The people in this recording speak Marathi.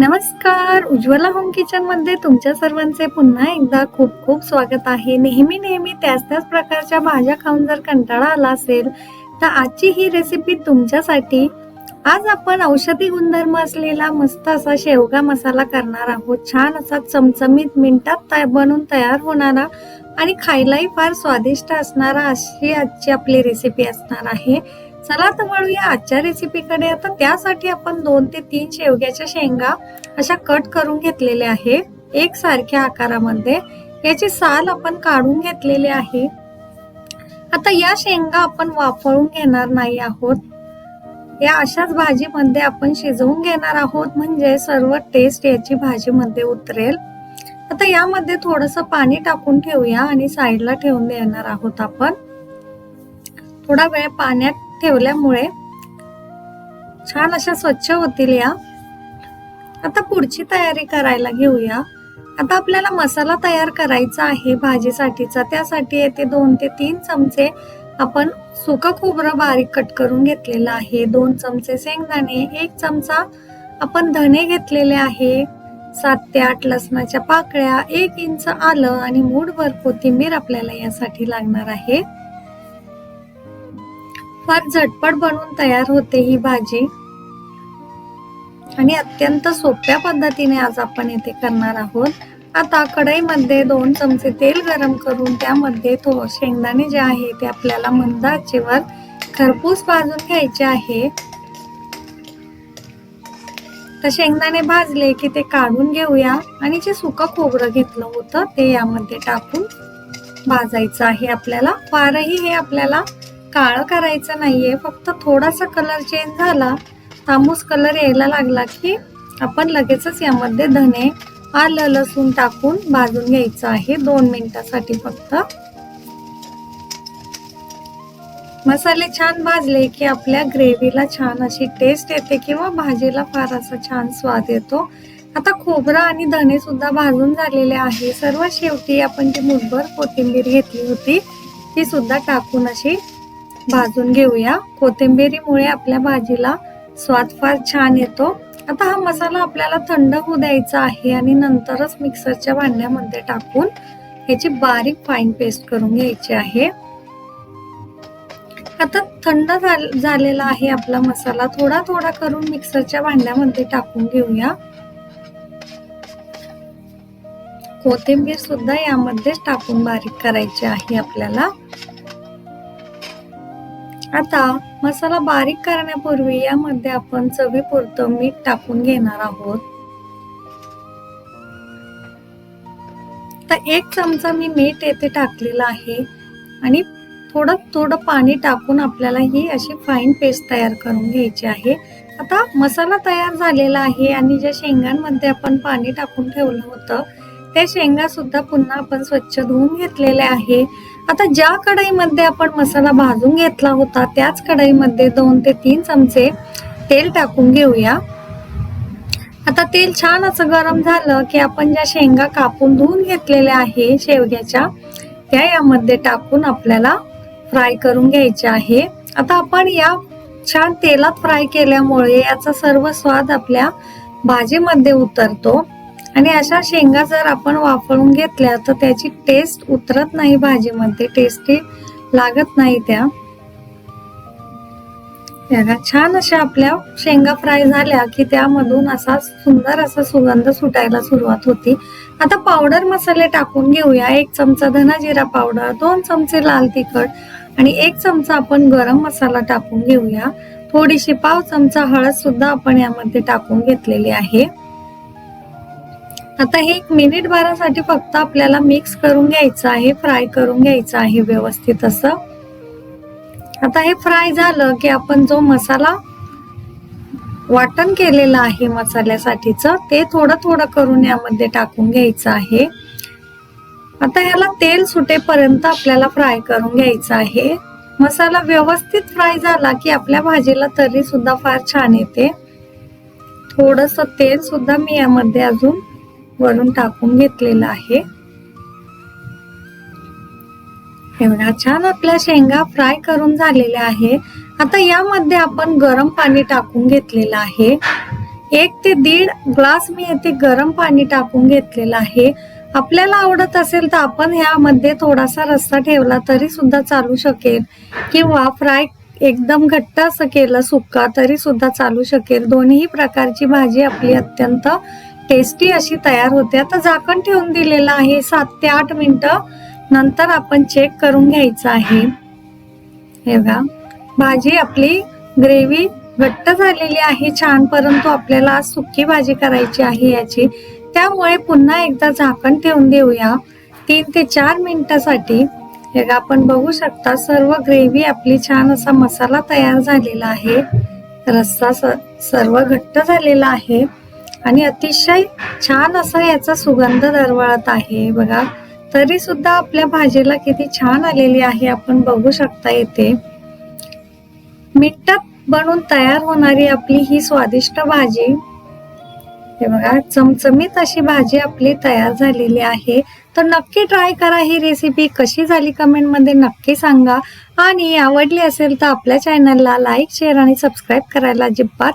नमस्कार. उज्ज्वला होम किचनमध्ये तुमच्या सर्वांचे पुन्हा एकदा खूप खूप स्वागत आहे. नेहमी नेहमी त्याच त्याच प्रकारच्या भाज्या खाऊन जर कंटाळा आला असेल तर आजची ही रेसिपी तुमच्यासाठी आज आपण औषधी गुणधर्म असलेला मस्त असा शेवगा मसाला करणार आहोत. छान असा चमचमीत मिनिटात बनून तयार होणारा आणि खायलाही फार स्वादिष्ट असणारा अशी आजची आपली रेसिपी असणार आहे. चला तर वळूया आजच्या रेसिपीकडे आता त्यासाठी आपण दोन ते तीन शेवग्याच्या शेंगा अशा कट करून घेतलेल्या आहे एक सारख्या आकारामध्ये. याची साल आपण काढून घेतलेली आहे. आता या शेंगा आपण वाफळून घेणार नाही आहोत. या अशाच भाजीमध्ये आपण शिजवून घेणार आहोत. म्हणजे सर्व टेस्ट याची भाजीमध्ये उतरेल. आता यामध्ये थोडस पाणी टाकून ठेवूया आणि साईडला ठेवून देणार आहोत आपण. थोडा वेळ पाण्यात ठेवल्यामुळे छान अशा स्वच्छ होतील या. आता पुढची तयारी करायला घेऊया. आता आपल्याला मसाला तयार करायचा आहे भाजीसाठीचा. त्यासाठी येते दोन ते तीन चमचे आपण सुकं खोबरं बारीक कट करून घेतलेलं आहे. दोन चमचे शेंगदाणे एक चमचा आपण धने घेतलेले आहे. सात ते आठ लसणाच्या पाकळ्या एक इंच आलं आणि मूठभर कोथिंबीर आपल्याला यासाठी लागणार आहे. फार झटपट बनवून तयार होते ही भाजी. आणि अत्यंत सोप्या पद्धतीने आज आपण येथे करणार आहोत. आता कढईमध्ये दोन चमचे तेल गरम करून त्यामध्ये तो शेंगदाणे जे आहे ते आपल्याला मंद आचेवर खरपूस भाजून घ्यायचे आहे. तर शेंगदाणे भाजले की ते काढून घेऊया. आणि जे सुकं खोबरं घेतलं होतं ते यामध्ये टाकून भाजायचं आहे आपल्याला. फारही हे आपल्याला काळं करायचं नाही आहे फक्त थोडासा कलर चेंज झाला तांबूस कलर यायला लागला की आपण लगेचच यामध्ये धने आलं लसूण टाकून भाजून घ्यायचं आहे दोन मिनिटासाठी फक्त. मसाले छान भाजले की आपल्या ग्रेव्हीला छान अशी टेस्ट येते किंवा भाजीला फार असा छान स्वाद येतो. आता खोबरं आणि धने सुद्धा भाजून झालेले आहे. सर्व शेवटी आपण जी मुठभर कोथिंबीर घेतली होती ती सुद्धा टाकून अशी भाजून घेऊया. कोथिंबिरीमुळे आपल्या भाजीला स्वाद फार छान येतो. आता हा मसाला आपल्याला थंड होऊ द्यायचा आहे आणि नंतरच मिक्सरच्या भांड्यामध्ये टाकून ह्याची बारीक फाईन पेस्ट करून घ्यायची आहे. आता थंड झालेला आहे आपला मसाला. थोडा थोडा करून मिक्सरच्या भांड्यामध्ये टाकून घेऊया. कोथिंबीर सुद्धा यामध्येच टाकून बारीक करायची आहे आपल्याला. आता मसाला बारीक करण्यापूर्वी यामध्ये आपण चवीपुरतं मीठ टाकून घेणार आहोत. तर एक चमचा मी मीठ येथे टाकलेला आहे आणि थोडं थोडं पाणी टाकून आपल्याला ही अशी फाईन पेस्ट तयार करून घ्यायची आहे. आता मसाला तयार झालेला आहे आणि ज्या शेंगांमध्ये आपण पाणी टाकून ठेवलं होतं त्या शेंगा सुद्धा पुन्हा आपण स्वच्छ धुवून घेतलेल्या आहे. आता ज्या कढईमध्ये आपण मसाला भाजून घेतला होता त्याच कढईमध्ये दोन ते तीन चमचे तेल टाकून घेऊया. आता तेल छान असं गरम झालं की आपण ज्या शेंगा कापून धुवून घेतलेल्या आहे शेवग्याच्या त्या यामध्ये टाकून आपल्याला फ्राय करून घ्यायचे आहे. आता आपण या छान तेलात फ्राय केल्यामुळे याचा सर्व स्वाद आपल्या भाजीमध्ये उतरतो. आणि अशा शेंगा जर आपण वाफळून घेतल्या तर त्याची टेस्ट उतरत नाही भाजीमध्ये. टेस्टी लागत नाही त्या. छान अशा आपल्या शेंगा फ्राय झाल्या की त्यामधून असा सुंदर असा सुगंध सुटायला सुरुवात होती. आता पावडर मसाले टाकून घेऊया. एक चमचा धना जिरा पावडर दोन चमचे लाल तिखट आणि एक चमचा आपण गरम मसाला टाकून घेऊया. थोडीशी पाव चमचा हळद सुद्धा आपण यामध्ये टाकून घेतलेली आहे. आता हे एक मिनिट भरासाठी फक्त आपल्याला मिक्स करून घ्यायचं आहे फ्राय करून घ्यायचं आहे व्यवस्थित असं. आता हे फ्राय झालं की आपण जो मसाला वाटण केलेलं आहे मसाल्यासाठीच ते थोडं थोडं करून यामध्ये टाकून घ्यायचं आहे. आता ह्याला तेल सुटेपर्यंत आपल्याला फ्राय करून घ्यायचं आहे. मसाला व्यवस्थित फ्राय झाला की आपल्या भाजीला तरी सुद्धा फार छान येते. थोडस तेल सुद्धा मी यामध्ये अजून वरून टाकून घेतलेलं आहे. एवढा छान आपल्या शेंगा फ्राय करून झालेल्या आहे. आता यामध्ये आपण गरम पाणी टाकून घेतलेलं आहे. एक ते दीड ग्लास मी येथे गरम पाणी टाकून घेतलेलं आहे. आपल्याला आवडत असेल तर आपण ह्यामध्ये थोडासा रस्सा ठेवला तरी सुद्धा चालू शकेल. किंवा फ्राय एकदम घट्ट असं केलं सुक्का तरी सुद्धा चालू शकेल. दोन्ही प्रकारची भाजी आपली अत्यंत टेस्टी अशी तयार होते. आता झाकण ठेवून दिलेलं आहे. सात ते आठ मिनटं नंतर आपण चेक करून घ्यायचं आहे. हे बघा. भाजी आपली ग्रेव्ही घट्ट झालेली आहे छान परंतु आपल्याला आज सुकी भाजी करायची आहे याची. त्यामुळे पुन्हा एकदा झाकण ठेवून देऊया. तीन ते चार मिनिटासाठी. हे आपण बघू शकता सर्व ग्रेव्ही आपली छान असा मसाला तयार झालेला आहे. रस्सा स- सर्व घट्ट झालेला आहे. आणि अतिशय छान असा याचा सुगंध दरवळत आहे बघा. तरी सुद्धा आपल्या भाजीला किती छान आलेली आहे आपण बघू शकता येते मिठात बनून तयार होणारी आपली ही स्वादिष्ट भाजी. हे बघा चमचमीत अशी भाजी आपली तयार झालेली आहे. तर नक्की ट्राय करा ही रेसिपी. कशी झाली कमेंटमध्ये नक्की सांगा. आणि आवडली असेल तर आपल्या चॅनलला लाईक शेअर आणि सबस्क्राईब करायला अजिबात